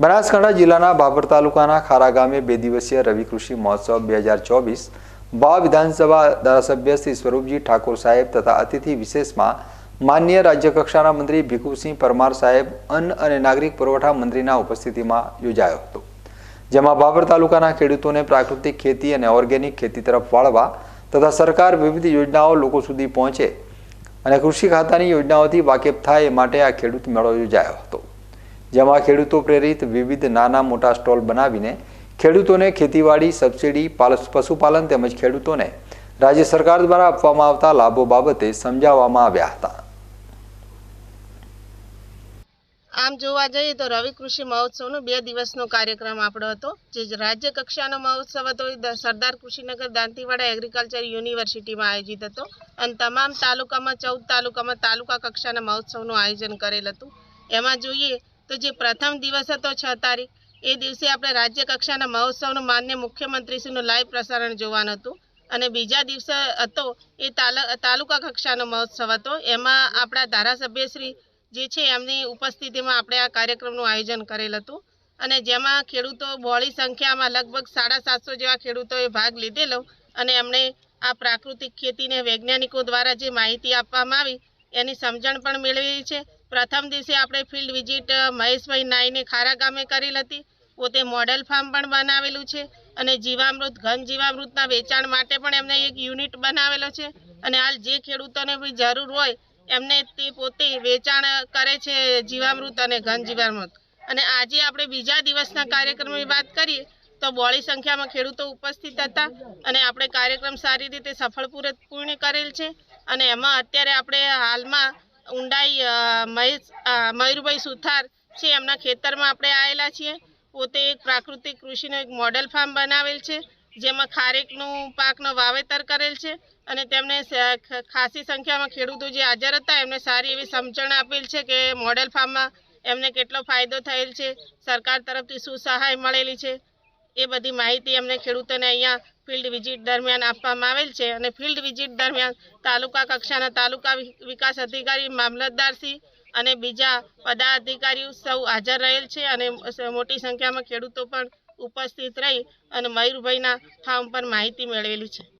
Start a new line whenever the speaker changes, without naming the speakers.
બનાસકાંઠા જિલ્લાના બાબર તાલુકાના ખારા ગામે બે દિવસીય રવિ કૃષિ મહોત્સવ બે હજાર ચોવીસ બા વિધાનસભા ધારાસભ્ય શ્રી સ્વરૂપજી ઠાકોર સાહેબ તથા અતિથિ વિશેષમાં માન્ય રાજ્યકક્ષાના મંત્રી ભીખુસિંહ પરમાર સાહેબ, અન્ન અને નાગરિક પુરવઠા મંત્રીના ઉપસ્થિતિમાં યોજાયો હતો. જેમાં બાબર તાલુકાના ખેડૂતોને પ્રાકૃતિક ખેતી અને ઓર્ગેનિક ખેતી તરફ વાળવા તથા સરકાર વિવિધ યોજનાઓ લોકો સુધી પહોંચે અને કૃષિ ખાતાની યોજનાઓથી વાકેફ થાય એ માટે આ ખેડૂત મેળો યોજાયો હતો. જેમાં ખેડૂતો પ્રેરિત વિવિધ નાના મોટા સ્ટોલ બનાવીને ખેડૂતોને ખેતીવાડી, સબસિડી, પાલ- પશુપાલન તેમજ ખેડૂતોને રાજ્ય સરકાર દ્વારા આપવામાં આવતા લાભો બાબતે સમજાવવામાં આવ્યા હતા.
આમ જોવા જઈએ તો રવિ કૃષિ મહોત્સવનો બે દિવસનો કાર્યક્રમ આપણો હતો, જે રાજ્ય કક્ષાનો મહોત્સવ હતો. એ સરદાર કૃષિનગર દાંતીવાડા એગ્રીકલ્ચર યુનિવર્સિટીમાં આયોજિત હતો. અને તમામ તાલુકામાં, ચૌદ તાલુકામાં તાલુકા કક્ષાના મહોત્સવનું આયોજન કરેલ હતું. એમાં જોઈએ તો જે પ્રથમ દિવસ હતો છ તારીખ, એ દિવસે આપણે રાજ્ય કક્ષાના મહોત્સવનું માન્ય મુખ્યમંત્રીશ્રીનું લાઈવ પ્રસારણ જોવાનું હતું. અને બીજા દિવસે હતો એ તાલ- તાલુકા કક્ષાનો મહોત્સવ હતો. એમાં આપણા ધારાસભ્યશ્રી જે છે એમની ઉપસ્થિતિમાં આપણે આ કાર્યક્રમનું આયોજન કરેલ હતું. અને જેમાં ખેડૂતો બહોળી સંખ્યામાં લગભગ સાડા સાતસો જેવા ખેડૂતોએ ભાગ લીધેલો અને એમણે આ પ્રાકૃતિક ખેતીને વૈજ્ઞાનિકો દ્વારા જે માહિતી આપવામાં આવી, એની સમજણ પણ મેળવેલી છે. પ્રથમ દિવસે આપણે ફિલ્ડ વિઝિટ મહેશભાઈ નાઈને ખારા ગામે કરેલ હતી. પોતે મોડેલ ફાર્મ પણ બનાવેલું છે અને જીવામૃત, ઘન જીવામૃતના વેચાણ માટે પણ એમને એક યુનિટ બનાવેલો છે. અને હાલ જે ખેડૂતોને બી જરૂર હોય, એમને તે પોતે વેચાણ કરે છે જીવામૃત અને ઘન જીવામૃત. અને આજે આપણે બીજા દિવસના કાર્યક્રમની વાત કરીએ, તો બોળી સંખ્યામાં ખેડૂતો ઉપસ્થિત હતા અને આપણે કાર્યક્રમ સારી રીતે સફળ પૂર્ણ કરેલ છે. અને એમાં અત્યારે આપણે હાલમાં ઊંડાઈ મહેશ મયુરભાઈ સુથાર છે, એમના ખેતરમાં આપણે આવેલા છીએ. પોતે એક પ્રાકૃતિક કૃષિનું એક મોડેલ ફાર્મ બનાવેલ છે, જેમાં ખારેકનું પાકનો વાવેતર કરેલ છે અને તેમને ખાસી સંખ્યામાં ખેડૂતો જે હાજર હતા, એમને સારી એવી સમજણ આપેલ છે કે મોડેલ ફાર્મમાં એમને કેટલો ફાયદો થયેલ છે. સરકાર તરફથી શું સહાય મળેલી છે? એ બધી માહિતી અમને ખેડૂતોને અહીંયા ફિલ્ડ વિઝિટ દરમિયાન આપવામાં આવેલ છે અને ફિલ્ડ વિઝિટ દરમિયાન તાલુકા કક્ષાના તાલુકા વિકાસ અધિકારી મામલતદારશ્રી અને બીજા પદાધિકારીઓ સૌ હાજર રહેલ છે અને મોટી સંખ્યામાં ખેડૂતો પણ ઉપસ્થિત રહી અને મયુરભાઈના ફાર્મ પર માહિતી મેળવેલી છે.